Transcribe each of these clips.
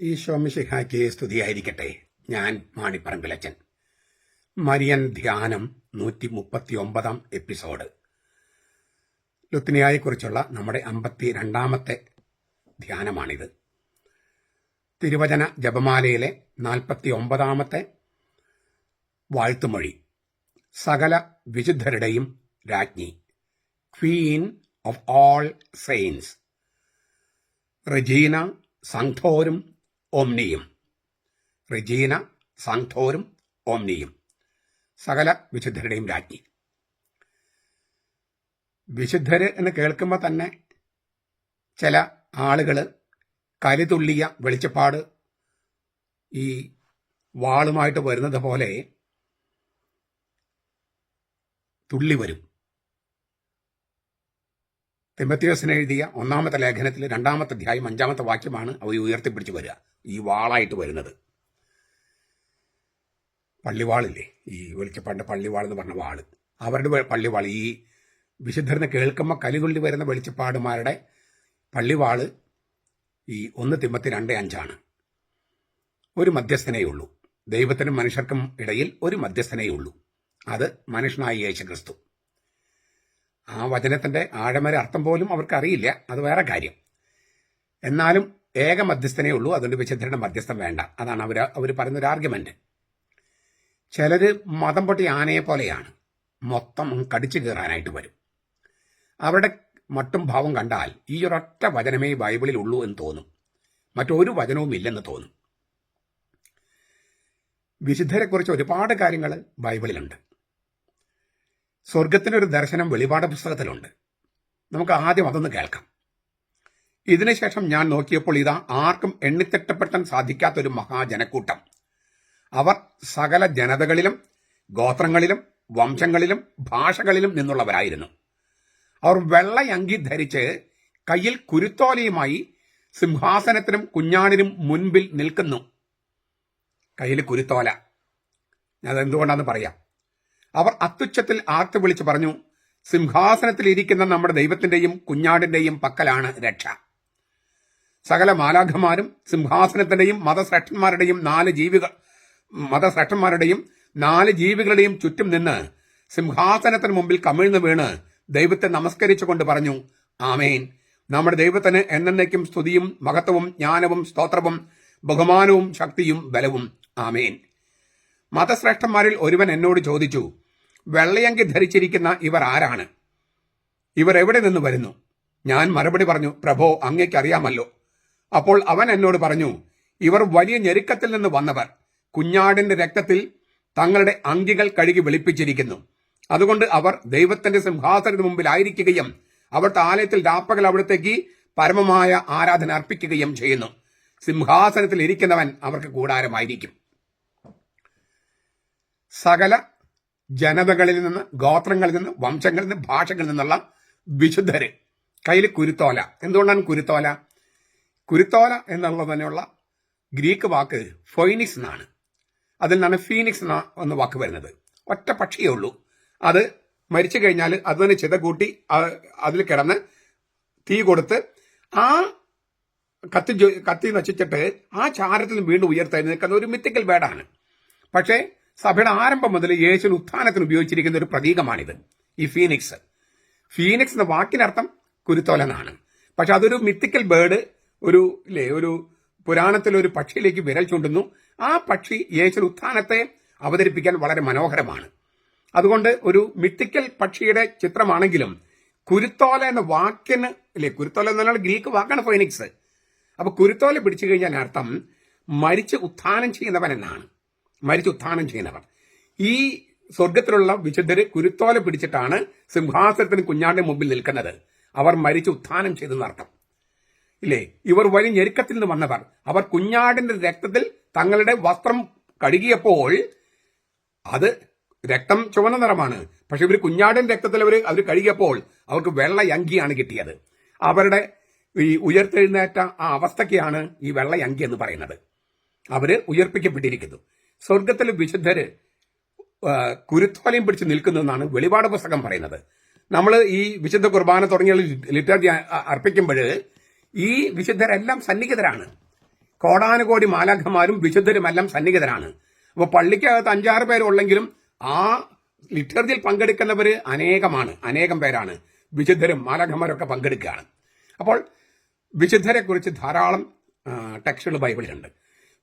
ഈശോ മിശിഹായ്ക്ക് സ്തുതിയായിരിക്കട്ടെ. ഞാൻ മാണിപ്പറമ്പിലച്ചൻ. മരിയൻ ധ്യാനം നൂറ്റി മുപ്പത്തി ഒമ്പതാം എപ്പിസോഡ്. ലുത്തിനിയായെക്കുറിച്ചുള്ള നമ്മുടെ അമ്പത്തി രണ്ടാമത്തെ ധ്യാനമാണിത്. തിരുവചന ജപമാലയിലെ നാൽപ്പത്തി ഒമ്പതാമത്തെ വാഴ്ത്തുമൊഴി. സകല വിശുദ്ധരുടെയും രാജ്ഞി. Queen of all saints. Regina സാങ്ധോരും ഓംനിയും. റെജീന സാങ്ധോരും ഓംനിയും. സകല വിശുദ്ധരുടെയും രാജ്ഞി. വിശുദ്ധര് എന്ന് കേൾക്കുമ്പോൾ തന്നെ ചില ആളുകൾ കലിതുള്ളിയ വെളിച്ചപ്പാട് ഈ വാളുമായിട്ട് വരുന്നത് പോലെ തുള്ളി വരും. തിമത്യോസിന് എഴുതിയ ഒന്നാമത്തെ ലേഖനത്തിൽ രണ്ടാമത്തെ അധ്യായം അഞ്ചാമത്തെ വാക്യമാണ് അവർ ഉയർത്തിപ്പിടിച്ചു വരിക. ഈ വാളായിട്ട് വരുന്നത്. പള്ളിവാളില്ലേ? ഈ വെളിച്ചപ്പാടിന്റെ പള്ളിവാൾ എന്ന് പറഞ്ഞ വാൾ. അവരുടെ പള്ളിവാൾ. ഈ വിശുദ്ധരെന്ന് കേൾക്കുമ്പോൾ കലികൊള്ളി വരുന്ന വെളിച്ചപ്പാടുമാരുടെ പള്ളിവാൾ ഈ ഒന്ന് തിമ്മത്തി രണ്ട് അഞ്ചാണ്. ഒരു മധ്യസ്ഥനേ ഉള്ളൂ. ദൈവത്തിനും മനുഷ്യർക്കും ഇടയിൽ ഒരു മധ്യസ്ഥനേ ഉള്ളൂ. അത് മനുഷ്യനായ യേശു ക്രിസ്തു ആ വചനത്തിന്റെ ആഴമര അർത്ഥം പോലും അവർക്ക് അറിയില്ല അത് വേറെ കാര്യം. എന്നാലും ഏക മധ്യസ്ഥനേ ഉള്ളൂ. അതുകൊണ്ട് വിശുദ്ധരുടെ മധ്യസ്ഥം വേണ്ട. അതാണ് അവർ അവർ പറയുന്ന ഒരു ആർഗ്യുമെന്റ് ചിലര് മതം പൊട്ടി ആനയെ പോലെയാണ്. മൊത്തം കടിച്ചു കയറാനായിട്ട് വരും. അവരുടെ മട്ടും ഭാവം കണ്ടാൽ ഈ ഒരൊറ്റ വചനമേ ബൈബിളിൽ ഉള്ളൂ എന്ന് തോന്നും. മറ്റൊരു വചനവും ഇല്ലെന്ന് തോന്നും. വിശുദ്ധരെക്കുറിച്ച് ഒരുപാട് കാര്യങ്ങൾ ബൈബിളിലുണ്ട്. സ്വർഗത്തിനൊരു ദർശനം വെളിപാട് പുസ്തകത്തിലുണ്ട്. നമുക്ക് ആദ്യം അതൊന്ന് കേൾക്കാം. ഇതിനുശേഷം ഞാൻ നോക്കിയപ്പോൾ ഇതാ ആർക്കും എണ്ണിത്തിട്ടപ്പെട്ടാൻ സാധിക്കാത്ത ഒരു മഹാജനക്കൂട്ടം. അവർ സകല ജനതകളിലും ഗോത്രങ്ങളിലും വംശങ്ങളിലും ഭാഷകളിലും നിന്നുള്ളവരായിരുന്നു. അവർ വെള്ളയങ്കി ധരിച്ച് കയ്യിൽ കുരുത്തോലയുമായി സിംഹാസനത്തിനും കുഞ്ഞാടിനും മുൻപിൽ നിൽക്കുന്നു. കയ്യിൽ കുരുത്തോല. അതെന്തുകൊണ്ടാന്ന് പറയാം. അവർ അത്യുച്ചത്തിൽ ആർത്തു വിളിച്ചു പറഞ്ഞു സിംഹാസനത്തിൽ ഇരിക്കുന്ന നമ്മുടെ ദൈവത്തിന്റെയും കുഞ്ഞാടിന്റെയും പക്കലാണ് രക്ഷ. സകല മാലാഖമാരും സിംഹാസനത്തിന്റെയും മതശ്രേഷ്ഠന്മാരുടെയും നാല് ജീവികൾ മതശ്രേഷ്ഠന്മാരുടെയും നാല് ജീവികളുടെയും ചുറ്റും നിന്ന് സിംഹാസനത്തിന് മുമ്പിൽ കമിഴ്ന്നു വീണ് ദൈവത്തെ നമസ്കരിച്ചുകൊണ്ട് പറഞ്ഞു ആമേൻ. നമ്മുടെ ദൈവത്തിന് എന്നേക്കും സ്തുതിയും മഹത്വവും ജ്ഞാനവും സ്തോത്രവും ബഹുമാനവും ശക്തിയും ബലവും. ആമേൻ. മതശ്രേഷ്ഠന്മാരിൽ ഒരുവൻ എന്നോട് ചോദിച്ചു വെള്ളയങ്കി ധരിച്ചിരിക്കുന്ന ഇവർ ആരാണ്? ഇവർ എവിടെ നിന്ന് വരുന്നു? ഞാൻ മറുപടി പറഞ്ഞു പ്രഭോ അങ്ങേക്കറിയാമല്ലോ. അപ്പോൾ അവൻ എന്നോട് പറഞ്ഞു ഇവർ വലിയ ഞെരുക്കത്തിൽ നിന്ന് വന്നവർ. കുഞ്ഞാടിന്റെ രക്തത്തിൽ തങ്ങളുടെ അങ്കികൾ കഴുകി വെളുപ്പിച്ചിരിക്കുന്നു. അതുകൊണ്ട് അവർ ദൈവത്തിന്റെ സിംഹാസനത്തിന് മുമ്പിലായിരിക്കുകയും അവിടുത്തെ ആലയത്തിൽ രാപ്പകൽ അവിടത്തേക്ക് പരമമായ ആരാധന അർപ്പിക്കുകയും ചെയ്യുന്നു. സിംഹാസനത്തിൽ ഇരിക്കുന്നവൻ അവർക്ക് കൂടാരമായിരിക്കും. സകല ജനതകളിൽ നിന്ന് ഗോത്രങ്ങളിൽ നിന്ന് വംശങ്ങളിൽ നിന്ന് ഭാഷകളിൽ നിന്നുള്ള വിശുദ്ധര്. കയ്യിൽ കുരുത്തോല. എന്തുകൊണ്ടാണ് കുരുത്തോല? കുരുത്തോല എന്നുള്ളത് തന്നെയുള്ള ഗ്രീക്ക് വാക്ക് ഫൊയ്നിക്സ് എന്നാണ്. അതിൽ നിന്നാണ് ഫീനിക്സ് എന്ന വാക്ക് വരുന്നത്. ഒറ്റ പക്ഷിയേ ഉള്ളൂ. അത് മരിച്ചു കഴിഞ്ഞാൽ അത് തന്നെ ചിത കൂട്ടി അതിൽ കിടന്ന് തീ കൊടുത്ത് ആ കത്തി കത്തി നശിച്ചിട്ട് ആ ചാരത്തിൽ വീണ്ടും നിൽക്കുന്ന ഒരു മിത്തിക്കൽ വേടാണ് പക്ഷേ സഭയുടെ ആരംഭം മുതൽ യേശുവിന് ഉത്ഥാനത്തിന് ഉപയോഗിച്ചിരിക്കുന്ന ഒരു പ്രതീകമാണിത് ഈ ഫീനിക്സ്. ഫീനിക്സ് എന്ന വാക്കിനർത്ഥം കുരുത്തോലനാണ് പക്ഷെ അതൊരു മിത്തിക്കൽ ബേർഡ് ഒരു ഇല്ലേ ഒരു പുരാണത്തിൽ ഒരു പക്ഷിയിലേക്ക് വിരൽ ചൂണ്ടുന്നു. ആ പക്ഷി യേശു ഉത്ഥാനത്തെ അവതരിപ്പിക്കാൻ വളരെ മനോഹരമാണ്. അതുകൊണ്ട് ഒരു മിത്തിക്കൽ പക്ഷിയുടെ ചിത്രമാണെങ്കിലും കുരുത്തോല എന്ന വാക്കിന് ഇല്ലേ കുരുത്തോല എന്ന് പറഞ്ഞാൽ ഗ്രീക്ക് വാക്കാണ് ഫൈനിക്സ് അപ്പൊ കുരുത്തോല പിടിച്ചു കഴിഞ്ഞാൽ അർത്ഥം മരിച്ച് ഉത്ഥാനം ചെയ്യുന്നവൻ എന്നാണ്. മരിച്ച് ഉത്ഥാനം ചെയ്യുന്നവൻ. ഈ സ്വർഗത്തിലുള്ള വിശുദ്ധര് കുരുത്തോല പിടിച്ചിട്ടാണ് സിംഹാസനത്തിന് കുഞ്ഞാടിന്റെ മുമ്പിൽ നിൽക്കുന്നത്. അവർ മരിച്ച് ഉത്ഥാനം ചെയ്തെന്നർത്ഥം. ഇല്ലേ? ഇവർ വലിയ ഞെരുക്കത്തിൽ നിന്ന് വന്നവർ. അവർ കുഞ്ഞാടിന്റെ രക്തത്തിൽ തങ്ങളുടെ വസ്ത്രം കഴുകിയപ്പോൾ അത് രക്തം ചുവന്ന നിറമാണ്. പക്ഷെ ഇവർ കുഞ്ഞാടിന്റെ രക്തത്തിൽ അവർ അവർ കഴുകിയപ്പോൾ അവർക്ക് വെള്ള അങ്കിയാണ് കിട്ടിയത്. അവരുടെ ഈ ഉയർത്തെഴുന്നേറ്റ ആ അവസ്ഥയ്ക്കാണ് ഈ വെള്ള അങ്കി എന്ന് പറയുന്നത്. അവർ ഉയർപ്പിക്കപ്പെട്ടിരിക്കുന്നു. സ്വർഗത്തിലെ വിശുദ്ധര് കുരുത്തോലയും പിടിച്ച് നിൽക്കുന്നു എന്നാണ് വെളിപാട് പുസ്തകം പറയുന്നത്. നമ്മൾ ഈ വിശുദ്ധ കുർബാന തുടങ്ങിയ ലിറ്റർജി അർപ്പിക്കുമ്പോൾ ഈ വിശുദ്ധരെല്ലാം സന്നിഹിതരാണ്. കോടാനുകോടി മാലാഖമാരും വിശുദ്ധരുമെല്ലാം സന്നിഹിതരാണ്. അപ്പോൾ പള്ളിക്കകത്ത് അഞ്ചാറ് പേരുള്ളെങ്കിലും ആ ലിറ്റർജിയിൽ പങ്കെടുക്കുന്നവർ അനേകമാണ് അനേകം പേരാണ്. വിശുദ്ധരും മാലാഖമാരൊക്കെ പങ്കെടുക്കുകയാണ്. അപ്പോൾ വിശുദ്ധരെ കുറിച്ച് ധാരാളം ടെക്സ്റ്റുകൾ ബൈബിളിലുണ്ട്.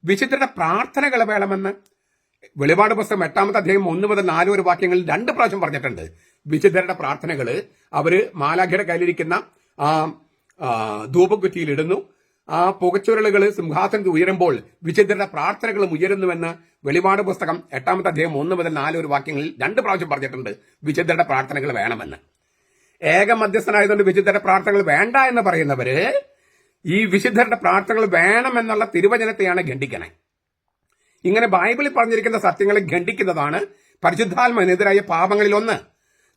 വിശുദ്ധരുടെ പ്രാർത്ഥനകൾ വേണമെന്ന് വെളിപാട് പുസ്തകം എട്ടാമത്തെ അധ്യായം ഒന്ന് മുതൽ നാല് ഒരു വാക്യങ്ങളിൽ രണ്ട് പ്രാവശ്യം പറഞ്ഞിട്ടുണ്ട്. വിശുദ്ധരുടെ പ്രാർത്ഥനകൾ അവർ മാലാഖയുടെ കയ്യിലിരിക്കുന്ന ആ, ധൂപക്കുറ്റിയിൽ ഇടുന്നു. ആ പുകച്ചുരലുകൾ സിംഹാസനത്തിൽ ഉയരുമ്പോൾ വിശുദ്ധരുടെ പ്രാർത്ഥനകളും ഉയരുന്നുവെന്ന് വെളിപാട് പുസ്തകം എട്ടാമത്തെ അധ്യായം ഒന്ന് മുതൽ നാല് ഒരു വാക്യങ്ങളിൽ രണ്ട് പ്രാവശ്യം പറഞ്ഞിട്ടുണ്ട്. വിശുദ്ധരുടെ പ്രാർത്ഥനകൾ വേണമെന്ന്. ഏക മധ്യസ്ഥനായതുകൊണ്ട് വിശുദ്ധരുടെ പ്രാർത്ഥനകൾ വേണ്ട എന്ന് പറയുന്നവര് ഈ വിശുദ്ധരുടെ പ്രാർത്ഥനകൾ വേണമെന്നുള്ള തിരുവചനത്തെയാണ് ഖണ്ഡിക്കണേ. ഇങ്ങനെ ബൈബിളിൽ പറഞ്ഞിരിക്കുന്ന സത്യങ്ങളെ ഖണ്ഡിക്കുന്നതാണ് പരിശുദ്ധാത്മനെതിരായ പാപങ്ങളിൽ ഒന്ന്.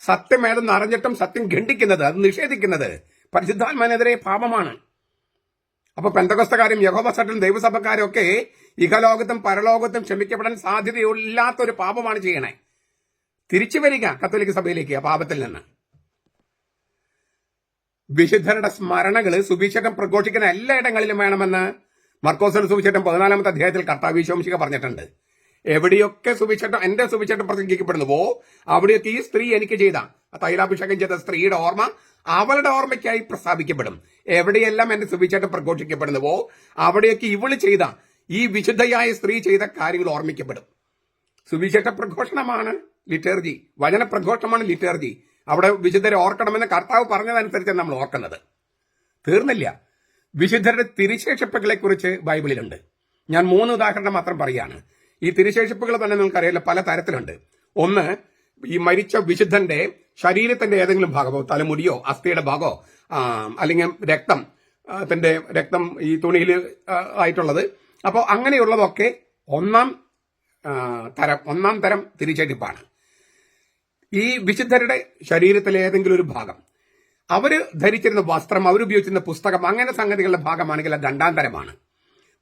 സത്യം ഏതെന്ന് അറിഞ്ഞിട്ടും സത്യം ഖണ്ഡിക്കുന്നത് അത് നിഷേധിക്കുന്നത് പരിശുദ്ധാത്മനെതിരെ പാപമാണ്. അപ്പൊ പെന്തകസ്തക്കാരും യഹോബസട്ടും ദൈവസഭക്കാരും ഒക്കെ ഇഹലോകത്തും പരലോകത്തും ക്ഷമിക്കപ്പെടാൻ സാധ്യതയില്ലാത്ത ഒരു പാപമാണ് ചെയ്യണേ. തിരിച്ചു വരിക കത്തോലിക്ക സഭയിലേക്ക് ആ പാപത്തിൽ നിന്ന്. വിശുദ്ധരുടെ സ്മരണകൾ സുവിശേഷം പ്രഘോഷിക്കുന്ന എല്ലായിടങ്ങളിലും വേണമെന്ന് മർക്കോസൽ സുവിശേഷം പതിനാലാമത്തെ അധ്യായത്തിൽ കർത്താവിശോംശിക പറഞ്ഞിട്ടുണ്ട്. എവിടെയൊക്കെ സുവിശേഷം എന്റെ സുവിശേഷം പ്രസംഗിക്കപ്പെടുന്നുവോ അവിടെയൊക്കെ ഈ സ്ത്രീ എനിക്ക് ചെയ്ത തൈലാഭിഷേകം ചെയ്ത സ്ത്രീയുടെ ഓർമ്മ അവളുടെ ഓർമ്മയ്ക്കായി പ്രസ്താവിക്കപ്പെടും. എവിടെയെല്ലാം എന്റെ സുവിശേഷം പ്രഘോഷിക്കപ്പെടുന്നുവോ അവിടെയൊക്കെ ഇവൾ ചെയ്ത ഈ വിശുദ്ധയായ സ്ത്രീ ചെയ്ത കാര്യങ്ങൾ ഓർമ്മിക്കപ്പെടും. സുവിശേഷ പ്രഘോഷണമാണ് ലിറ്റേർജി വചന പ്രഘോഷണമാണ് ലിറ്റേർജി. അവിടെ വിശുദ്ധരെ ഓർക്കണമെന്ന് കർത്താവ് പറഞ്ഞതനുസരിച്ചാണ് നമ്മൾ ഓർക്കുന്നത്. തീർന്നില്ല. വിശുദ്ധരുടെ തിരിശേഷിപ്പുകളെ കുറിച്ച് ബൈബിളിലുണ്ട്. ഞാൻ മൂന്ന് ഉദാഹരണം മാത്രം പറയാണ് ഈ തിരിശേഷിപ്പുകൾ തന്നെ നിങ്ങൾക്കറിയാലോ പല തരത്തിലുണ്ട്. ഒന്ന് ഈ മരിച്ച വിശുദ്ധന്റെ ശരീരത്തിന്റെ ഏതെങ്കിലും ഭാഗമോ തലമുടിയോ അസ്ഥിയുടെ ഭാഗമോ അല്ലെങ്കിൽ രക്തം തന്റെ രക്തം ഈ തുണിയിൽ ആയിട്ടുള്ളത്. അപ്പോൾ അങ്ങനെയുള്ളതൊക്കെ ഒന്നാം തരം ഒന്നാം തരം തിരിച്ചടിപ്പാണ്. ഈ വിശുദ്ധരുടെ ശരീരത്തിലെ ഏതെങ്കിലും ഒരു ഭാഗം അവർ ധരിച്ചിരുന്ന വസ്ത്രം അവരുപയോഗിച്ചിരുന്ന പുസ്തകം അങ്ങനെ സംഗതികളുടെ ഭാഗമാണെങ്കിൽ അത് രണ്ടാം തരമാണ്.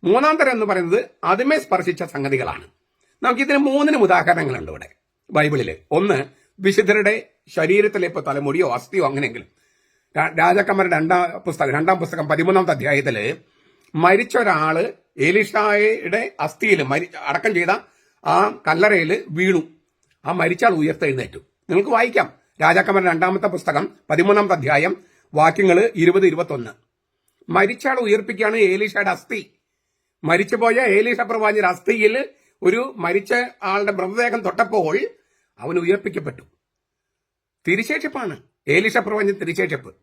മൂന്നാം തരം എന്ന് പറയുന്നത് അതുമേ സ്പർശിച്ച സംഗതികളാണ്. നമുക്ക് ഇതിന് മൂന്നിനും ഉദാഹരണങ്ങളുണ്ട് ഇവിടെ ബൈബിളിൽ ഒന്ന് വിശുദ്ധരുടെ ശരീരത്തിലെ ഇപ്പൊ തലമുടിയോ അസ്ഥിയോ അങ്ങനെയെങ്കിലും രാജാക്കന്മാരുടെ രണ്ടാം പുസ്തകം രണ്ടാം പുസ്തകം പതിമൂന്നാമത്തെ അധ്യായത്തിൽ മരിച്ച ഒരാൾ എലിഷായയുടെ അസ്ഥിയിൽ മരി അടക്കം ചെയ്ത ആ കല്ലറയിൽ വീണു. ആ മരിച്ചാൾ ഉയർത്തെഴുന്നേറ്റു. നിങ്ങൾക്ക് വായിക്കാം. രാജാക്കന്മാരുടെ രണ്ടാമത്തെ പുസ്തകം പതിമൂന്നാമത്തെ അധ്യായം വാക്യങ്ങൾ ഇരുപത് ഇരുപത്തൊന്ന്. മരിച്ചാൾ ഉയർപ്പിക്കുകയാണ് ഏലീഷയുടെ അസ്ഥി. മരിച്ചുപോയ ഏലീഷ പ്രവാചിയുടെ അസ്ഥിയിൽ ഒരു മരിച്ച ആളുടെ മൃതദേഹം തൊട്ടപ്പോൾ അവൻ ഉയർപ്പിക്കപ്പെട്ടു. തിരിശേഷിപ്പാണ്. ഏലിഷ പ്രപഞ്ച തിരിശേഷിപ്പ്.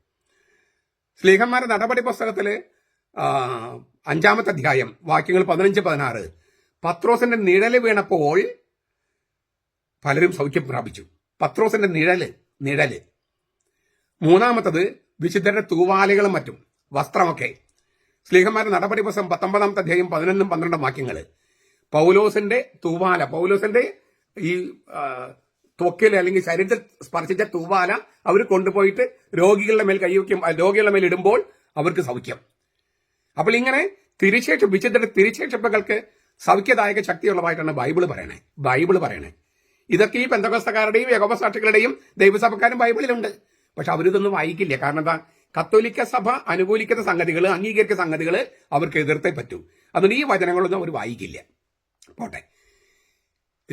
സ്ലീഹന്മാരുടെ നടപടി പുസ്തകത്തിൽ അഞ്ചാമത്തെ അധ്യായം വാക്യങ്ങൾ പതിനഞ്ച് പതിനാറ്. പത്രോസിന്റെ നിഴൽ വീണപ്പോൾ പലരും സൗഖ്യം പ്രാപിച്ചു. പത്രോസിന്റെ നിഴൽ നിഴൽ. മൂന്നാമത്തത് വിശുദ്ധരുടെ തൂവാലകളും മറ്റും വസ്ത്രമൊക്കെ. സ്ലീഹന്മാരുടെ നടപടി പുസ്തകം പത്തൊമ്പതാമത്തെ അധ്യായം പതിനൊന്നും പന്ത്രണ്ടും വാക്യങ്ങൾ പൗലോസിന്റെ തൂവാല പൗലോസിന്റെ ഈ ത്വക്കിൽ അല്ലെങ്കിൽ ശരീരത്തിൽ സ്പർശിച്ച തൂവാല അവർ കൊണ്ടുപോയിട്ട് രോഗികളുടെ മേൽ കൈവയ്ക്കും രോഗികളുടെ മേൽ ഇടുമ്പോൾ അവർക്ക് സൗഖ്യം. അപ്പോൾ ഇങ്ങനെ തിരിശേഷ വിശുദ്ധരുടെ തിരിശേഷിപ്പുകൾക്ക് സൗഖ്യദായക ശക്തിയുള്ളതായിട്ടാണ് ബൈബിൾ പറയണേ. ബൈബിൾ പറയണേ. ഇതൊക്കെ ഈ പെന്തകോസ്തക്കാരുടെയും യഗോപസാക്ഷികളുടെയും ദൈവസഭക്കാരും ബൈബിളിലുണ്ട്. പക്ഷെ അവരിതൊന്നും വായിക്കില്ല. കാരണം എന്താ? കത്തോലിക്ക സഭ അനുകൂലിക്കുന്ന സംഗതികൾ അംഗീകരിക്കുന്ന സംഗതികൾ അവർക്ക് എതിർത്തേ പറ്റൂ. അതുകൊണ്ട് ഈ വചനങ്ങളൊന്നും അവർ വായിക്കില്ല. പോട്ടെ.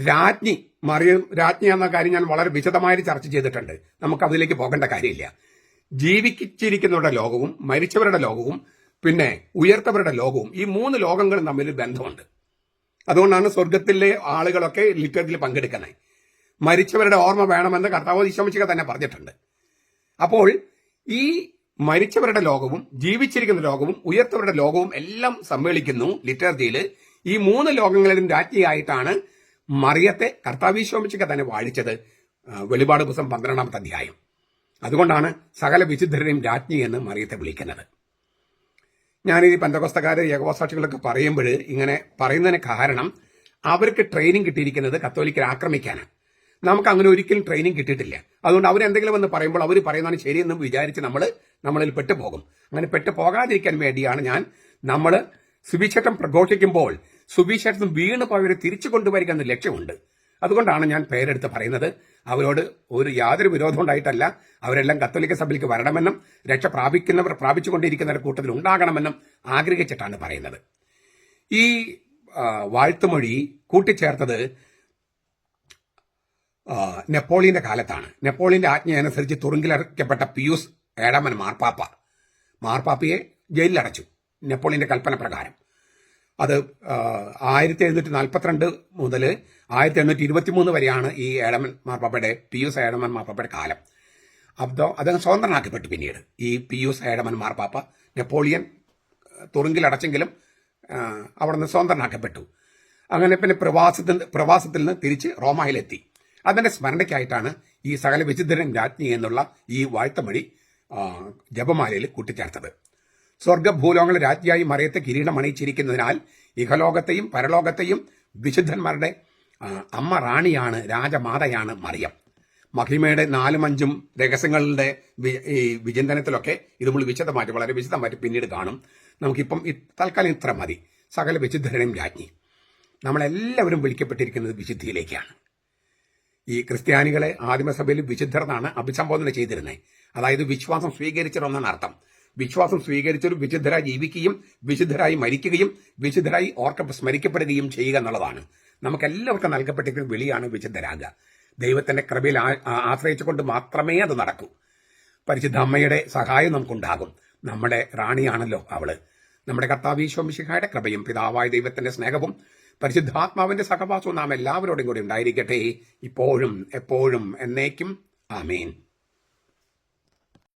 രാജ്ഞി മറിയം രാജ്ഞി എന്ന കാര്യം ഞാൻ വളരെ വിശദമായിട്ട് ചർച്ച ചെയ്തിട്ടുണ്ട്. നമുക്ക് അതിലേക്ക് പോകേണ്ട കാര്യമില്ല. ജീവിച്ചിരിക്കുന്നവരുടെ ലോകവും മരിച്ചവരുടെ ലോകവും പിന്നെ ഉയർത്തവരുടെ ലോകവും ഈ മൂന്ന് ലോകങ്ങളും തമ്മിൽ ബന്ധമുണ്ട്. അതുകൊണ്ടാണ് സ്വർഗത്തിലെ ആളുകളൊക്കെ ലിറ്ററിൽ പങ്കെടുക്കുന്നത്. മരിച്ചവരുടെ ഓർമ്മ വേണമെന്ന് കർത്താവ് വിശ്വമിച്ചിക തന്നെ പറഞ്ഞിട്ടുണ്ട്. അപ്പോൾ ഈ മരിച്ചവരുടെ ലോകവും ജീവിച്ചിരിക്കുന്ന ലോകവും ഉയർത്തവരുടെ ലോകവും എല്ലാം സമ്മേളിക്കുന്നു ലിറ്റർജിയിൽ ഈ മൂന്ന് ലോകങ്ങളിലും രാജ്ഞിയായിട്ടാണ് മറിയത്തെ കർത്താവിശ്വമിച്ചിക തന്നെ വാഴിച്ചത് വെളിപാട് പുസ്തകം പന്ത്രണ്ടാമത്തെ അധ്യായം. അതുകൊണ്ടാണ് സകല വിശുദ്ധരെയും രാജ്ഞി എന്ന് മറിയത്തെ വിളിക്കുന്നത്. ഈ പന്തകോസ്തക്കാര് ഏകോപസാക്ഷികളൊക്കെ പറയുമ്പോൾ ഇങ്ങനെ പറയുന്നതിന് കാരണം അവർക്ക് ട്രെയിനിങ് കിട്ടിയിരിക്കുന്നത് കത്തോലിക്കരെ ആക്രമിക്കാനാണ്. നമുക്ക് അങ്ങനെ ഒരിക്കലും ട്രെയിനിങ് കിട്ടിയിട്ടില്ല. അതുകൊണ്ട് അവരെന്തെങ്കിലും വന്ന് പറയുമ്പോൾ അവർ പറയുന്നതാണ് ശരിയെന്നും വിചാരിച്ച് നമ്മൾ നമ്മളിൽ പെട്ടുപോകും. അങ്ങനെ പെട്ടു പോകാതിരിക്കാൻ വേണ്ടിയാണ് ഞാൻ നമ്മൾ സുവിശേഷം പ്രഘോഷിക്കുമ്പോൾ സുവിശേഷം വീണ് പോയവരെ തിരിച്ചു കൊണ്ടുവരിക എന്ന ലക്ഷ്യമുണ്ട്. അതുകൊണ്ടാണ് ഞാൻ പേരെടുത്ത് പറയുന്നത്. അവരോട് ഒരു യാതൊരു വിരോധം ഉണ്ടായിട്ടല്ല. അവരെല്ലാം കത്തോലിക്ക സഭയിലേക്ക് വരണമെന്നും രക്ഷ പ്രാപിക്കുന്നവർ പ്രാപിച്ചുകൊണ്ടിരിക്കുന്നവരുടെ കൂട്ടത്തിൽ ഉണ്ടാകണമെന്നും ആഗ്രഹിച്ചിട്ടാണ് പറയുന്നത്. ഈ വാഴ്ത്തുമൊഴി കൂട്ടിച്ചേർത്തത് നെപ്പോളിയന്റെ കാലത്താണ്. നെപ്പോളിയന്റെ ആജ്ഞ അനുസരിച്ച് തുറുങ്കിലടയ്ക്കപ്പെട്ട പിയൂസ് ഏഴാമൻ മാർപ്പാപ്പ മാർപ്പാപ്പയെ ജയിലിലടച്ചു. നെപ്പോളിയന്റെ കൽപ്പന പ്രകാരം. അത് ആയിരത്തി എഴുന്നൂറ്റി നാൽപ്പത്തിരണ്ട് മുതൽ ആയിരത്തി എണ്ണൂറ്റി ഇരുപത്തി മൂന്ന് വരെയാണ് ഈ ഏഴമൻ മാർപ്പാപ്പയുടെ പിയൂസ് ഏഴമൻ മാർപ്പാപ്പയുടെ കാലം. അപ്പോൾ അദ്ദേഹം സ്വതന്ത്രനാക്കപ്പെട്ടു പിന്നീട്. ഈ പിയൂസ് ഏഴമൻ മാർപ്പാപ്പ നെപ്പോളിയൻ തുറുങ്കിലടച്ചെങ്കിലും അവിടെ നിന്ന് സ്വതന്ത്രനാക്കപ്പെട്ടു. അങ്ങനെ പിന്നെ പ്രവാസത്തിൽ പ്രവാസത്തിൽ നിന്ന് തിരിച്ച് റോമായിലെത്തി. അതിന്റെ സ്മരണയ്ക്കായിട്ടാണ് ഈ സകല വിചിത്രൻ രാജ്ഞി എന്നുള്ള ഈ വാഴ്ത്തമൊഴി ആ, ജപമാലയിൽ കൂട്ടിച്ചേർത്തത്. സ്വർഗഭൂലോകങ്ങൾ രാജ്ഞിയായി മറയത്തെ കിരീടം അണിയിച്ചിരിക്കുന്നതിനാൽ ഇഹലോകത്തെയും പരലോകത്തെയും വിശുദ്ധന്മാരുടെ അമ്മ റാണിയാണ് രാജമാതയാണ് മറിയം. മഹിമയുടെ നാലും അഞ്ചും രഹസ്യങ്ങളുടെ ഈ വിചിന്തനത്തിലൊക്കെ ഇത് നമ്മൾ വിശദമായിട്ട് വളരെ വിശദമായിട്ട് പിന്നീട് കാണും. നമുക്കിപ്പം തൽക്കാലം ഇത്ര മതി. സകല വിശുദ്ധരനും രാജ്ഞി. നമ്മളെല്ലാവരും വിളിക്കപ്പെട്ടിരിക്കുന്നത് വിശുദ്ധിയിലേക്കാണ്. ഈ ക്രിസ്ത്യാനികളെ ആദിമസഭയിൽ വിശുദ്ധർ എന്നാണ് അഭിസംബോധന ചെയ്തിരുന്നത്. അതായത് വിശ്വാസം സ്വീകരിച്ചിരുന്നാണ് അർത്ഥം. വിശ്വാസം സ്വീകരിച്ചൊരു വിശുദ്ധരായി ജീവിക്കുകയും വിശുദ്ധരായി മരിക്കുകയും വിശുദ്ധരായി ഓർക്ക സ്മരിക്കപ്പെടുകയും ചെയ്യുക എന്നുള്ളതാണ്. നമുക്കെല്ലാവർക്കും നൽകപ്പെട്ടിരിക്കുന്ന വിളിയാണ് വിശുദ്ധരാകുക. ദൈവത്തിന്റെ കൃപയിൽ ആശ്രയിച്ചുകൊണ്ട് മാത്രമേ അത് നടക്കൂ. പരിശുദ്ധ അമ്മയുടെ സഹായം നമുക്കുണ്ടാകും. നമ്മുടെ റാണിയാണല്ലോ അവൾ. നമ്മുടെ കർത്താവീശ്വംശിഹായുടെ കൃപയും പിതാവായ ദൈവത്തിന്റെ സ്നേഹവും പരിശുദ്ധാത്മാവിന്റെ സഹവാസവും നാം എല്ലാവരോടും കൂടി ഉണ്ടായിരിക്കട്ടെ. ഇപ്പോഴും എപ്പോഴും എന്നേക്കും. ആമേൻ.